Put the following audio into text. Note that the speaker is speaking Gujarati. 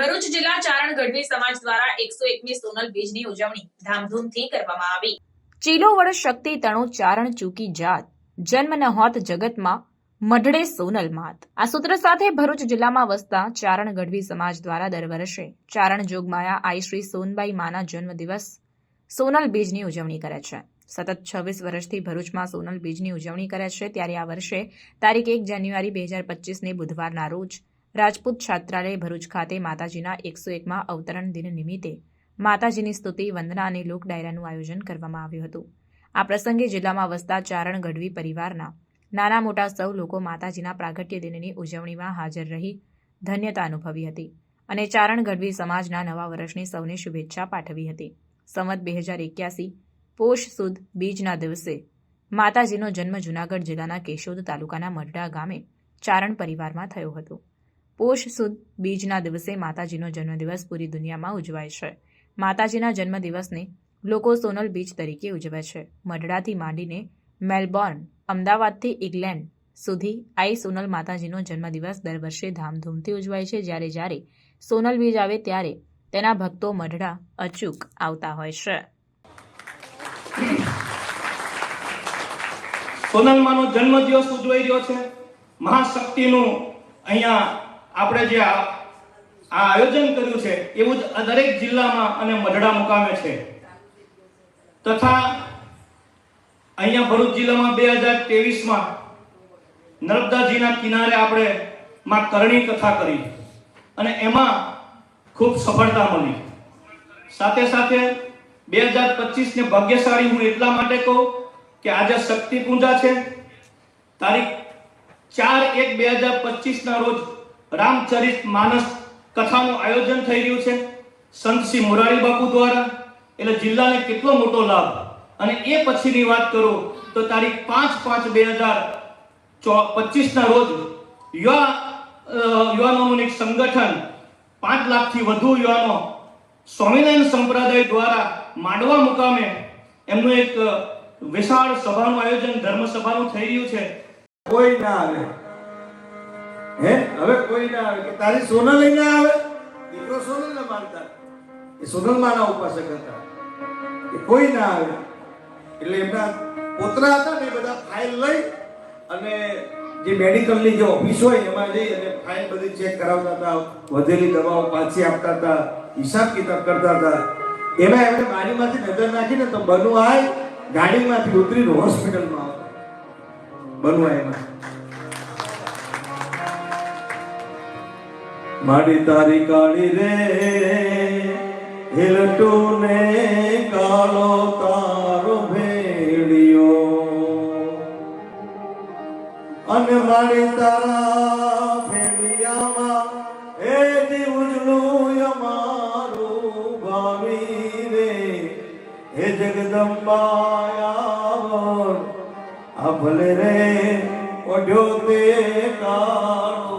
ભરૂચ જિલ્લા ચારણ ગઢવી સમાજ દ્વારા એકસો એકમી સોનલ બીજની ઉજવણી ધામધૂમથી કરવામાં આવી. ચીલો શક્તિ તણો ચારણ ચૂકી જાત. જન્મ ન હોત જગતમાં, મઢડે સોનલ માત. આ સૂત્ર સાથે ભરૂચ જિલ્લામાં વસતા ચારણ ગઢવી સમાજ દ્વારા દર વર્ષે ચારણ જોગમાયા આઈ શ્રી સોનબાઈ માના જન્મ દિવસ સોનલ બીજની ઉજવણી કરે છે. સતત છવ્વીસ વર્ષથી ભરૂચમાં સોનલ બીજની ઉજવણી કરે છે. ત્યારે આ વર્ષે તારીખ એક જાન્યુઆરી બે હજાર પચીસને બુધવારના રોજ રાજપૂત છાત્રાલય ભરૂચ ખાતે માતાજીના એકસો એકમાં અવતરણ દિન નિમિત્તે માતાજીની સ્તુતિ, વંદના અને લોક ડાયરાનું આયોજન કરવામાં આવ્યું હતું. આ પ્રસંગે જિલ્લામાં વસતા ચારણ ગઢવી પરિવારના નાના મોટા સૌ લોકો માતાજીના પ્રાગટ્ય દિનની ઉજવણીમાં હાજર રહી ધન્યતા અનુભવી હતી અને ચારણ ગઢવી સમાજના નવા વર્ષની સૌને શુભેચ્છા પાઠવી હતી. સંવત બે હજાર એક્યાસી પોષ સુદ બીજના દિવસે માતાજીનો જન્મ જૂનાગઢ જિલ્લાના કેશોદ તાલુકાના મરડા ગામે ચારણ પરિવારમાં થયો હતો. પોષ સુદ બીજના દિવસે માતાજીનો જન્મદિવસ પૂરી દુનિયામાં ઉજવાય છે. માતાજીના જન્મદિવસને લોકો સોનલ બીજ તરીકે ઉજવે છે. મઢડાથી માંડીને મેલબોર્ન, અમદાવાદથી ઇંગ્લેન્ડ સુધી આઈ સોનલ માતાજીનો જન્મદિવસ દર વર્ષે ધામધૂમથી ઉજવાય છે. જ્યારે જ્યારે સોનલ બીજ આવે ત્યારે તેના ભક્તો મઢડા અચૂક આવતા હોય છે. સોનલમાનો જન્મદિવસ ઉજવાઈ રહ્યો છે. મહાશક્તિનું અહીંયા આપણે જે આ આયોજન કર્યું છે, એવું જ દરેક જિલ્લામાં અને મઢડા મુકામે છે. તથા અહીંયા ભરૂચ જિલ્લામાં બે હજાર ત્રેવીસમાં નર્મદાજીના કિનારે આપણે માં કરણી કથા કરી. અને એમાં ખૂબ સફળતા મળી. સાથે સાથે બે હજાર પચીસને ભાગ્યશાળી હું એટલા માટે કહું કે આજે શક્તિ પૂજા છે. તારીખ ચાર એક બે હજાર પચીસના રોજ રામચરિત માનસ કથાનું આયોજન થઈ રહ્યું છે. સંત શ્રી મોરારી બાપુ દ્વારા, એટલે જિલ્લાને કેટલો મોટો લાભ. અને એ પછીની વાત કરું તો તારીખ પાંચ પાંચ બે હજાર પચીસના રોજ યુવા યુવાનોનું એક સંગઠન પાંચ લાખથી વધુ યુવાનો સ્વામિનારાયણ સંપ્રદાય દ્વારા માંડવા મુકામે એમનું એક વિશાળ સભાનું આયોજન ધર્મ સભાનું થઈ રહ્યું છે. કોઈ ના આવે. હે? હવે કોઈ ના આવે કે તારી સોના લઈને આવે? દીકરો સોનલ ને માનતા. એ સોનલ માના ઉપાસક હતા. એ કોઈ ના આવે. એટલે એમના પોતરા હતા ને બધા ફાઇલ લઈ અને જે મેડિકલની જે ઓફિસ હોય એમાં જઈ અને ફાઇલ બધી ચેક કરાવતા હતા, વધેલી દવાઓ પાછી આપતા હતા, હિસાબ કિતાબ કરતા હતા. એમાં એમણે બારીમાંથી નજર નાખીને તો બનુ આય ગાડીમાંથી ઉતરીને હોસ્પિટલમાં આવતા. બનુ એમાં. માડી તારી કાળી રે હિલટુ ને કાળો તારો ભેડિયો અને માડી તારા ભેડિયામાં એ દી ઉજળું અમારું ભાવી રે. હે જગદંબાયા આ ભલે રે ઓઢ્યો તે કાળો